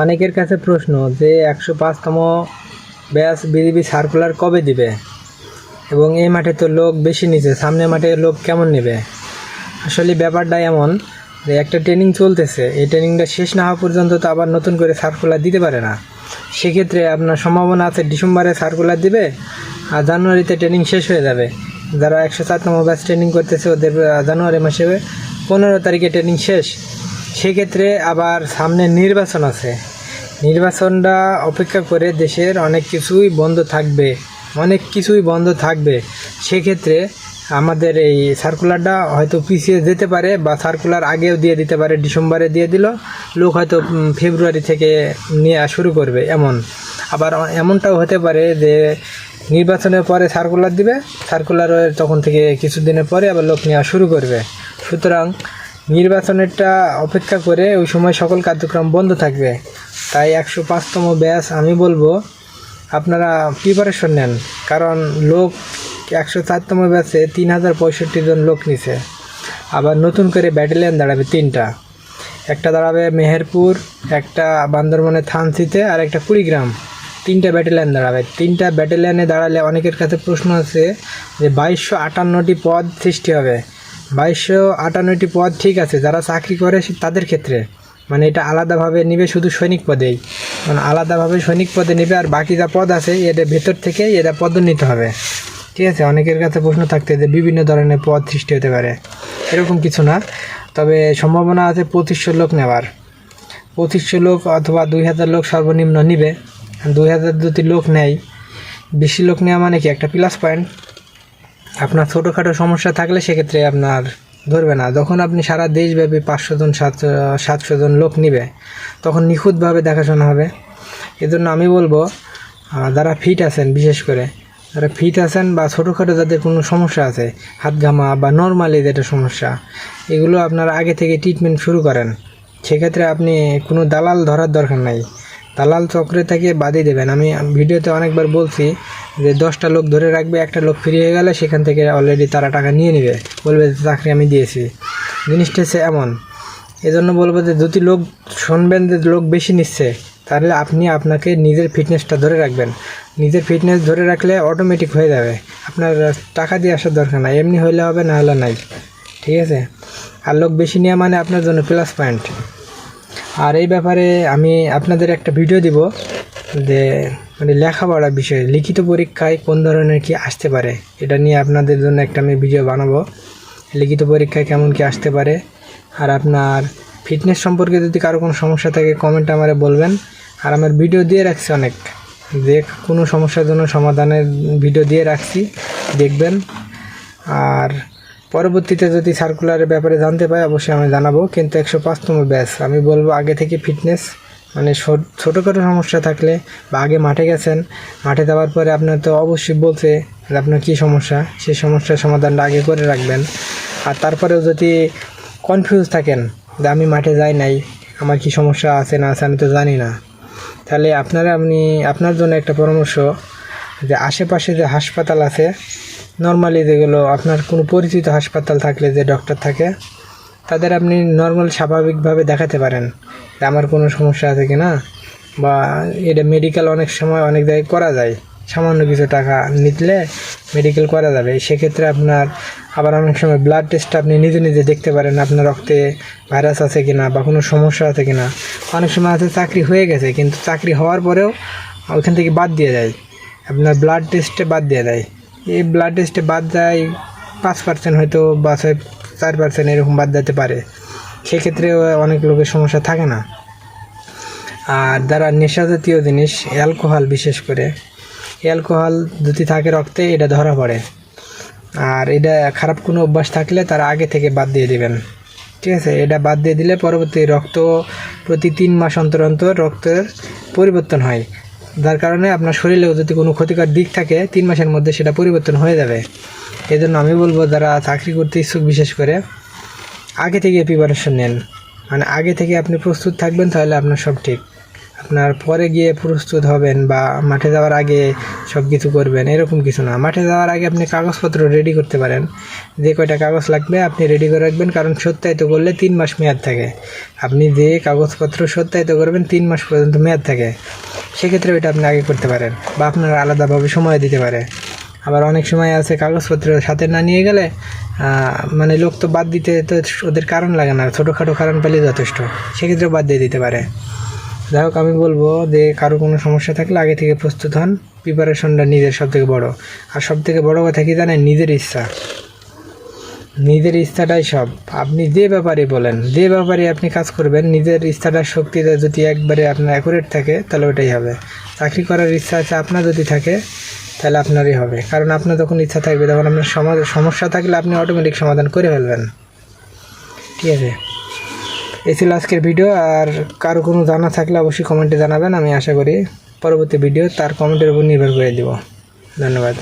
অনেকের কাছে প্রশ্ন যে একশো পাঁচতম ব্যাস বিজিবি সার্কুলার কবে দিবে? এবং এই মাঠে তো লোক বেশি নিছে সামনের মাঠে লোক কেমন নেবে? আসলে ব্যাপারটা এমন যে একটা ট্রেনিং চলতেছে, এই ট্রেনিংটা শেষ না হওয়া পর্যন্ত তো আবার নতুন করে সার্কুলার দিতে পারে না। সেক্ষেত্রে আপনার সম্ভাবনা আছে ডিসেম্বরে সার্কুলার দিবে আর জানুয়ারিতে ট্রেনিং শেষ হয়ে যাবে। যারা একশো চারতম ব্যাচ ট্রেনিং করতেছে ওদের জানুয়ারি মাসে পনেরো তারিখে ট্রেনিং শেষ। সেক্ষেত্রে আবার সামনে নির্বাচন আছে। নির্বাচনটা অপেক্ষা করে দেশের অনেক কিছুই বন্ধ থাকবে, অনেক কিছুই বন্ধ থাকবে। সেক্ষেত্রে আমাদের এই সার্কুলারটা হয়তো পিছিয়ে যেতে পারে বা সার্কুলার আগেও দিয়ে দিতে পারে, ডিসেম্বরে দিয়ে দিল। লোক হয়তো ফেব্রুয়ারি থেকে নেওয়া শুরু করবে এমন। আবার এমনটাও হতে পারে যে নির্বাচনের পরে সার্কুলার দিবে সার্কুলার তখন থেকে কিছুদিনের পরে আবার লোক নেওয়া শুরু করবে। সুতরাং নির্বাচনেরটা অপেক্ষা করে ওই সময় সকল কার্যক্রম বন্ধ থাকবে। তাই একশো পাঁচতম ব্যাচ আমি বলব, আপনারা প্রিপারেশন নেন। কারণ লোক একশো চারতম ব্যাচে তিন হাজার পঁয়ষট্টি জন লোক নিছে। আবার নতুন করে ব্যাটালিয়ন দাঁড়াবে তিনটা। একটা দাঁড়াবে মেহেরপুর, একটা বান্দরবনের থানসিতে, আর একটা কুড়িগ্রাম। তিনটা ব্যাটালিয়ন দাঁড়াবে। তিনটা ব্যাটালিয়নে দাঁড়ালে অনেকের কাছে প্রশ্ন আছে যে বাইশশো আটান্নটি পদ সৃষ্টি হবে। বাইশশো আটান্নটি পদ ঠিক আছে, যারা চাকরি করে তাদের ক্ষেত্রে। মানে এটা আলাদাভাবে নিবে শুধু সৈনিক পদেই। মানে আলাদাভাবে সৈনিক পদে নিবে আর বাকি যা পদ আছে এদের ভেতর থেকে এরা পদোন্নীত হবে। ঠিক আছে? অনেকের কাছে প্রশ্ন থাকতে যে বিভিন্ন ধরনের পদ সৃষ্টি হতে পারে। এরকম কিছু না। তবে সম্ভাবনা আছে পঁচিশশো লোক নেওয়ার। পঁচিশশো লোক অথবা দুই হাজার লোক সর্বনিম্ন নিবে। দুই হাজার যদি লোক নেয়, বেশি লোক নেওয়া মানে কি? একটা প্লাস পয়েন্ট আপনার ছোটোখাটো সমস্যা থাকলে সেক্ষেত্রে আপনার ধরবে না। যখন আপনি সারা দেশব্যাপী পাঁচশো জন সাতশো সাতশো জন লোক নিবে, তখন নিখুঁতভাবে দেখাশোনা হবে। এজন্য আমি বলব যারা ফিট আছেন, বিশেষ করে, যারা ফিট আছেন বা ছোটোখাটো যাদের কোনো সমস্যা আছে, হাত ঘামা বা নর্মালি যেটা সমস্যা, এগুলো আপনারা আগে থেকে ট্রিটমেন্ট শুরু করেন। সেক্ষেত্রে আপনি কোনো দালাল ধরার দরকার নাই। দালাল চক্রে থেকে বাদই দেবেন। আমি ভিডিওতে অনেকবার বলছি যে দশটা লোক ধরে রাখবে, একটা লোক ফ্রি হয়ে গেলে সেখান থেকে অলরেডি তারা টাকা নিয়ে নেবে। বলবে যে চাকরি আমি দিয়েছি। জিনিসটা হচ্ছে এমন। এজন্য বলব যে যদি লোক শুনবেন যে লোক বেশি নিচ্ছে, তাহলে আপনি আপনাকে নিজের ফিটনেসটা ধরে রাখবেন। নিজের ফিটনেস ধরে রাখলে অটোমেটিক হয়ে যাবে। আপনার টাকা দিয়ে আসার দরকার নাই। এমনি হইলে হবে, না হলে নাই। ঠিক আছে? আর লোক বেশি নেওয়া মানে আপনার জন্য প্লাস পয়েন্ট আর এই ব্যাপারে আমি আপনাদের একটা ভিডিও দিব যে মানে লেখাপড়া বিষয়ে, লিখিত পরীক্ষায় কোন ধরনের কি আসতে পারে, এটা নিয়ে আপনাদের জন্য একটা আমি ভিডিও বানাবো। লিখিত পরীক্ষায় কেমন কি আসতে পারে, আর আপনার ফিটনেস সম্পর্কে যদি কারও কোনো সমস্যা থাকে কমেন্ট আমারে বলবেন। আর আমার ভিডিও দিয়ে রাখছি অনেক। যে কোনো সমস্যার জন্য সমাধানের ভিডিও দিয়ে রাখছি, দেখবেন। আর পরবর্তীতে যদি সার্কুলারের ব্যাপারে জানতে পাই অবশ্যই আমি জানাব। কিন্তু একশো পাঁচতম ব্যাচ আমি বলব আগে থেকে ফিটনেস মানে ছোটোখাটো সমস্যা থাকলে বা আগে মাঠে গেছেন, মাঠে যাওয়ার পরে আপনার তো অবশ্যই বলছে যে আপনার কী সমস্যা, সেই সমস্যার সমাধানটা আগে করে রাখবেন। আর তারপরেও যদি কনফিউজ থাকেন যে আমি মাঠে যাই নাই, আমার কি সমস্যা আছে না আছে, আমি তো জানি না। তাহলে আপনারা আপনি, আপনার জন্য একটা পরামর্শ যে আশেপাশে যে হাসপাতাল আছে নর্মালি যেগুলো আপনার কোনো পরিচিত হাসপাতাল থাকলে যে ডক্টর থাকে, তাদের আপনি নর্মাল স্বাভাবিকভাবে দেখাতে পারেন যে আমার কোনো সমস্যা আছে কি না বা এটা মেডিকেল অনেক সময় অনেক জায়গায় করা যায়। সামান্য কিছু টাকা নিতলে মেডিকেল করা যাবে। সেক্ষেত্রে আপনার আবার অনেক সময় ব্লাড টেস্ট আপনি নিজে নিজে দেখতে পারেন আপনার রক্তে ভাইরাস আছে কি না বা কোনো সমস্যা আছে কি না অনেক সময় আছে চাকরি হয়ে গেছে, কিন্তু চাকরি হওয়ার পরেও ওইখান থেকে বাদ দিয়ে দেয়। আপনার ব্লাড টেস্টে বাদ দিয়ে দেয়। এই ব্লাড টেস্টে বাদ যায়, পাঁচ পার্সেন্ট হয়তো বা চার পার্সেন্ট এরকম বাদ যেতে পারে। সেক্ষেত্রে অনেক লোকের সমস্যা থাকে না। আর যারা নেশা জাতীয় জিনিস অ্যালকোহল বিশেষ করে অ্যালকোহল যদি থাকে রক্তে, এটা ধরা পড়ে। আর এটা খারাপ কোনো অভ্যাস থাকলে তারা আগে থেকে বাদ দিয়ে দিবেন। ঠিক আছে? এটা বাদ দিয়ে দিলে পরবর্তী রক্ত প্রতি তিন মাস অন্তর অন্তর রক্তের পরিবর্তন হয়। যার কারণে আপনার শরীরেও যদি কোনো ক্ষতিকর দিক থাকে, তিন মাসের মধ্যে সেটা পরিবর্তন হয়ে যাবে। এই জন্য আমি বলব, যারা চাকরি করতে ইচ্ছুক, বিশেষ করে, আগে থেকে প্রিপারেশন নেন। মানে আগে থেকে আপনি প্রস্তুত থাকবেন, তাহলে আপনার সব ঠিক। আপনার পরে গিয়ে প্রস্তুত হবেন বা মাঠে যাওয়ার আগে সব কিছু করবেন, এরকম কিছু না। মাঠে যাওয়ার আগে আপনি কাগজপত্র রেডি করতে পারেন। যে কয়টা কাগজ লাগবে আপনি রেডি করে রাখবেন, কারণ সত্যায়িত করলে তিন মাস মেয়াদ থাকে। আপনি যে কাগজপত্র সত্যায়িত করবেন, তিন মাস পর্যন্ত মেয়াদ থাকে। সেক্ষেত্রে ওইটা আপনি আগে করতে পারেন বা আপনার আলাদাভাবে সময় দিতে পারে। আবার অনেক সময় আছে কাগজপত্র সাথে না নিয়ে গেলে মানে লোক তো বাদ দিতে তো ওদের কারণ লাগে না। ছোটোখাটো কারণ পেলে যথেষ্ট। সেক্ষেত্রে বাদ দিয়ে দিতে পারে। যাই হোক, আমি বলব যে কারও কোনো সমস্যা থাকলে আগে থেকে প্রস্তুত হন। প্রিপারেশনটা নিজের সব থেকে বড়ো। আর সব থেকে বড়ো কথা কি জানেন? নিজের ইচ্ছা। নিজের ইচ্ছাটাই সব। আপনি যে ব্যাপারে বলেন, যে ব্যাপারে আপনি কাজ করবেন, নিজের ইচ্ছাটার শক্তিটা যদি একবারে আপনার অ্যাকুরেট থাকে, তাহলে ওটাই হবে। চাকরি করার ইচ্ছা আছে আপনার যদি থাকে, তাহলে আপনারই হবে। কারণ আপনার যখন ইচ্ছা থাকবে, তখন আপনার সমস্যা থাকলে আপনি অটোমেটিক সমাধান করে ফেলবেন। ঠিক আছে? এই ছিল আজকের ভিডিও আর কারও কোনো জানা থাকলে অবশ্যই কমেন্টে জানাবেন, আমি আশা করি পরবর্তী ভিডিও তার কমেন্টের উপর নির্ভর করে দিব। ধন্যবাদ।